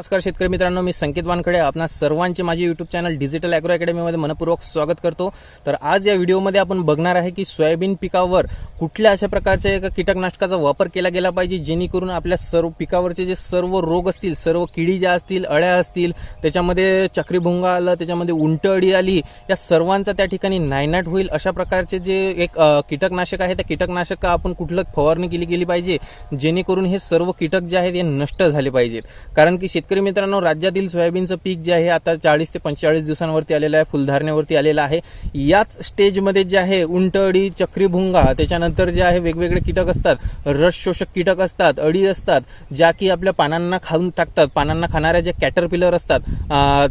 नमस्कार शेतकरी मित्रांनो मी संकेत वानखडे आपणा सर्वांचे माझे युट्यूब चॅनल डिजिटल अॅग्रो अकॅडमीमध्ये मनपूर्वक स्वागत करतो. तर आज या व्हिडिओमध्ये आपण बघणार आहे की सोयाबीन पिकावर कुठल्या अशा प्रकारच्या एका कीटकनाशकाचा वापर केला गेला पाहिजे जेणेकरून आपल्या सर्व पिकावरचे जे सर्व रोग असतील सर्व किडी ज्या असतील अळ्या असतील त्याच्यामध्ये चक्रीभुंगा आलं त्याच्यामध्ये उंटअळी आली या सर्वांचा त्या ठिकाणी नायनाट होईल अशा प्रकारचे जे एक कीटकनाशक आहे त्या कीटकनाशक आपण कुठलं फवारणी केली गेली पाहिजे जेणेकरून हे सर्व कीटक जे आहेत हे नष्ट झाले पाहिजेत. कारण की शेतकरी मित्रांनो राज्यातील सोयाबीनचं पीक जे आहे आता चाळीस ते पंचेचाळीस दिवसांवरती आलेलं आहे फुलधारणेवरती आलेलं आहे. याच स्टेजमध्ये जे आहे उंटअळी चक्रीभुंगा त्याच्यानंतर जे आहे वेगवेगळे कीटक असतात. रस शोषक कीटक असतात अळी असतात ज्या की आपल्या पानांना खाऊन टाकतात. पानांना खाणाऱ्या जे कॅटरपिलर असतात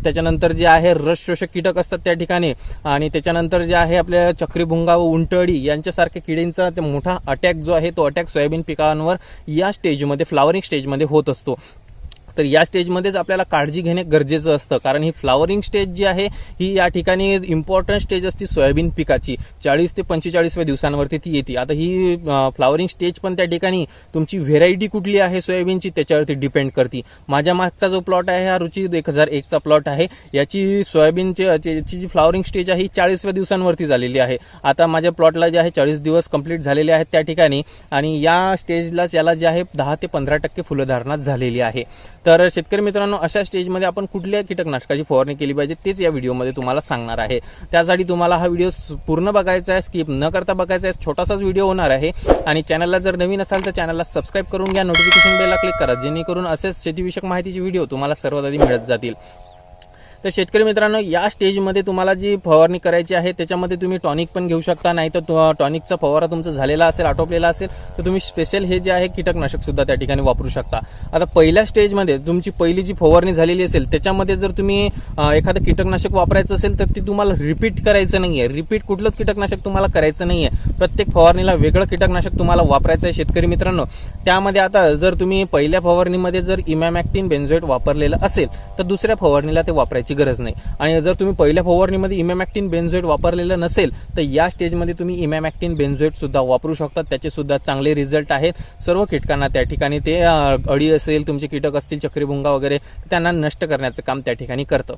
त्याच्यानंतर जे आहे रस शोषक कीटक असतात त्या ठिकाणी. आणि त्याच्यानंतर जे आहे आपल्या चक्रीभुंगा व उंटअळी यांच्यासारख्या किडींचा मोठा अटॅक जो आहे तो अटॅक सोयाबीन पिकांवर या स्टेजमध्ये फ्लावरिंग स्टेजमध्ये होत असतो. तर या स्टेजमध्येच आपल्याला काळजी घेणे गरजेचं असतं. कारण ही फ्लावरिंग स्टेज जी आहे ही या ठिकाणी इम्पॉर्टंट स्टेज असते सोयाबीन पिकाची. चाळीस ते पंचेचाळीसव्या दिवसांवरती ती येते. आता ही फ्लावरिंग स्टेज पण त्या ठिकाणी तुमची व्हेरायटी कुठली आहे सोयाबीनची त्याच्यावरती डिपेंड करते. माझ्या मागचा जो प्लॉट आहे हा रुची एक हजार एकचा प्लॉट आहे. याची सोयाबीनची याची जी फ्लावरिंग स्टेज आहे ही चाळीसव्या दिवसांवरती झालेली आहे. आता माझ्या प्लॉटला जे आहे चाळीस दिवस कंप्लीट झालेले आहेत त्या ठिकाणी. आणि या स्टेजलाच याला जे आहे दहा ते पंधरा टक्के फुलधारणा झालेली आहे. तर तर शेतकरी मित्रांनो अशा स्टेजमध्ये आपण कुठल्या कीटकनाशकाची फवारणी केली पाहिजे तेच या व्हिडिओमध्ये तुम्हाला सांगणार आहे. त्यासाठी तुम्हाला हा व्हिडिओ पूर्ण बघायचा आहे स्किप न करता बघायचा आहे छोटासाच व्हिडिओ होणार आहे. आणि चॅनलला जर नवीन असाल तर चॅनलला सबस्क्राईब करून घ्या नोटिफिकेशन बेलला क्लिक करा जेणेकरून असेच शेतीविषयक माहितीचे व्हिडिओ तुम्हाला सर्वात आधी मिळत जातील. तर शेतकरी मित्रांनो या स्टेजमध्ये तुम्हाला जी फवारणी करायची आहे त्याच्यामध्ये तुम्ही टॉनिक पण घेऊ शकता नाही तर टॉनिकचा फवारा तुमचा झालेला असेल आटोपलेला असेल तर तुम्ही स्पेशल हे जे आहे कीटकनाशक सुद्धा त्या ठिकाणी वापरू शकता. आता पहिल्या स्टेजमध्ये तुमची पहिली जी फवारणी झालेली असेल त्याच्यामध्ये जर तुम्ही एखादं कीटकनाशक वापरायचं असेल तर ते तुम्हाला रिपीट करायचं नाही आहे रिपीट कुठलंच कीटकनाशक तुम्हाला करायचं नाही आहे प्रत्येक फवारणीला वेगळं कीटकनाशक तुम्हाला वापरायचं आहे शेतकरी मित्रांनो. त्यामध्ये आता जर तुम्ही पहिल्या फवारणीमध्ये जर इमॅमॅक्टिन बेन्झोएट वापरलेलं असेल तर दुसऱ्या फवारणीला ते वापरायचं गरज नाही. आणि जर तुम्ही पहिल्या फवारणीमध्ये इमॅमॅक्टिन बेन्झोएट वापरलेलं नसेल तर या स्टेजमध्ये तुम्ही इमॅमॅक्टिन बेन्झोएट सुद्धा वापरू शकता. त्याचे सुद्धा चांगले रिझल्ट आहेत. सर्व कीटकांना त्या ठिकाणी ते अळी असेल तुमचे कीटक असतील चक्रीभुंगा वगैरे त्यांना नष्ट करण्याचं काम त्या ठिकाणी करतं.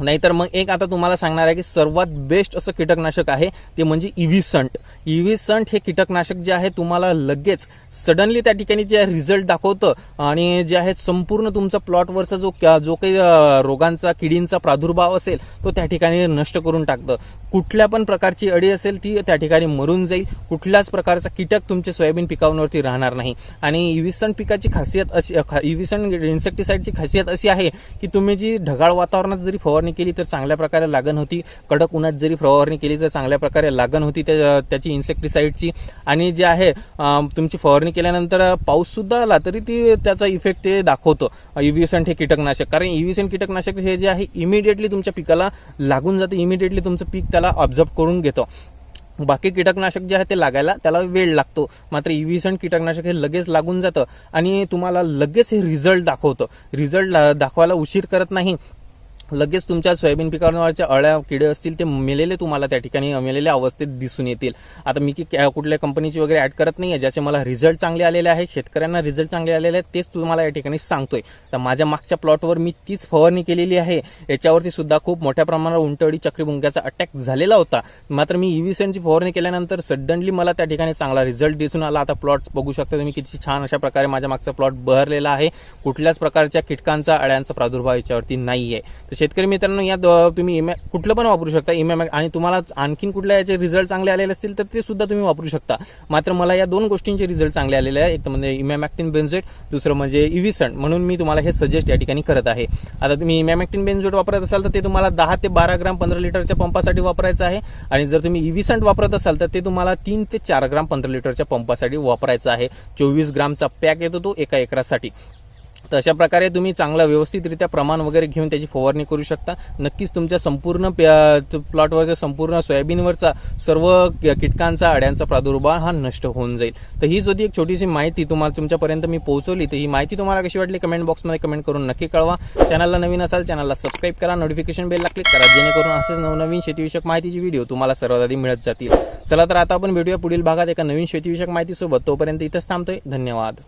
नाहीतर मग एक आता तुम्हाला सांगणार आहे की सर्वात बेस्ट असं कीटकनाशक आहे ते म्हणजे इव्हिसंट. इव्हिसंट हे कीटकनाशक जे आहे तुम्हाला लगेच सडनली त्या ठिकाणी जे रिझल्ट दाखवतं आणि जे आहे संपूर्ण तुमचा प्लॉटवरचा जो जो काही रोगांचा किडींचा प्रादुर्भाव असेल तो त्या ठिकाणी नष्ट करून टाकतं. कुठल्या पण प्रकारची अडी असेल ती त्या ठिकाणी मरून जाईल. कुठल्याच प्रकारचा कीटक तुमच्या सोयाबीन पिकांवरती राहणार नाही. आणि इव्हिसंट पिकाची खासियत अशी इव्हिसंट इन्सेक्टिसाईडची खासियत अशी आहे की तुम्ही जी ढगाळ वातावरणात जरी फवारणी केली तर चांगल्या प्रकारे लागण होती. कडक उन्हात जरी फवारणी केली तर चांगल्या प्रकारे लागण होती. त्या- त्याची इन्सेक्टिसाईडची आणि जे आहे तुमची फवारणी केल्यानंतर पाऊस सुद्धा आला तरी ती त्याचा इफेक्ट ते दाखवतं. इव्हिसंट हे कीटकनाशक. कारण इव्हिसंट कीटकनाशक हे जे आहे इमिडिएटली तुमच्या पिकाला लागून जातं. इमिडिएटली तुमचं पीक त्याला ऑब्झर्व करून घेतं. बाकी कीटकनाशक जे आहे ते लागायला त्याला वेळ लागतो. मात्र इव्हिसंट कीटकनाशक हे लगेच लागून जातं. आणि तुम्हाला लगेच हे रिझल्ट दाखवतं. रिझल्ट दाखवायला उशीर करत नाही. लगेच तुमच्या सोयाबीन पिकांवरच्या अळ्या किडे असतील ते मेलेले तुम्हाला त्या ठिकाणी मेलेल्या अवस्थेत दिसून येतील. आता मी की कुठल्या कंपनीची वगैरे ऍड करत नाही आहे ज्याचे मला रिझल्ट चांगले आलेले आहे शेतकऱ्यांना रिझल्ट चांगले आलेले आहेत तेच तुम्हाला या ठिकाणी सांगतोय. तर माझ्या मागच्या प्लॉटवर मी तीच फवारणी केलेली आहे. याच्यावरती सुद्धा खूप मोठ्या प्रमाणावर उंटळी चक्रीभुंग्याचा अटॅक झालेला होता. मात्र मी इव्हिसनची फवारणी केल्यानंतर सडनली मला त्या ठिकाणी चांगला रिझल्ट दिसून आला. आता प्लॉट बघू शकता तुम्ही किती छान अशा प्रकारे माझ्या मागचा प्लॉट बहरलेला आहे. कुठल्याच प्रकारच्या कीटकांचा अळ्यांचा प्रादुर्भाव याच्यावरती नाही आहे शेतकरी मित्रांनो या तुम्ही इमॅ कुठलं पण वापरू शकता इमॅ आणि तुम्हाला आणखीन कुठल्या याचे रिझल्ट चांगले आलेले असतील तर ते सुद्धा तुम्ही वापरू शकता. मात्र मला या दोन गोष्टींचे रिझल्ट चांगले आलेले आहे एक तर म्हणजे इमॅमॅक्टिन बेन्झोएट दुसरं म्हणजे इव्हिसन. म्हणून मी तुम्हाला हे सजेस्ट या ठिकाणी करत आहे. आता तुम्ही इमॅमॅक्टिन बेन्झोएट वापरत असाल तर ते तुम्हाला दहा ते बारा ग्राम पंधरा लिटरच्या पंपासाठी वापरायचं आहे. आणि जर तुम्ही इव्हिसंट वापरत असाल तर ते तुम्हाला तीन ते चार ग्राम पंधरा लिटरच्या पंपासाठी वापरायचं आहे. चोवीस ग्रामचा पॅक येतो तो एका एकरासाठी. तर अशा प्रकारे तुम्ही चांगला व्यवस्थितरित्या प्रमाण वगैरे घेऊन त्याची फवारणी करू शकता. नक्कीच तुमच्या संपूर्ण प्या- प्लॉटवरच्या संपूर्ण सोयाबीनवरचा सर्व कीटकांचा अड्यांचा प्रादुर्भाव हा नष्ट होऊन जाईल. तर हीच होती एक छोटीशी माहिती तुम्हाला तुमच्यापर्यंत मी पोहोचवली तर ही माहिती तुम्हाला कशी वाटली कमेंट बॉक्समध्ये कमेंट करून नक्की कळवा. चॅनलला नवीन असाल चॅनलला सबस्क्राईब करा नोटिफिकेशन बेलला क्लिक करा जेणेकरून असेच नवनवीन शेतीविषयक माहितीची व्हिडिओ तुम्हाला सर्वात आधी मिळत जातील. चला तर आता आपण भेटूया पुढील भागात एका नवीन शेतीविषयक माहितीसोबत. तोपर्यंत इथंच थांबतोय. धन्यवाद.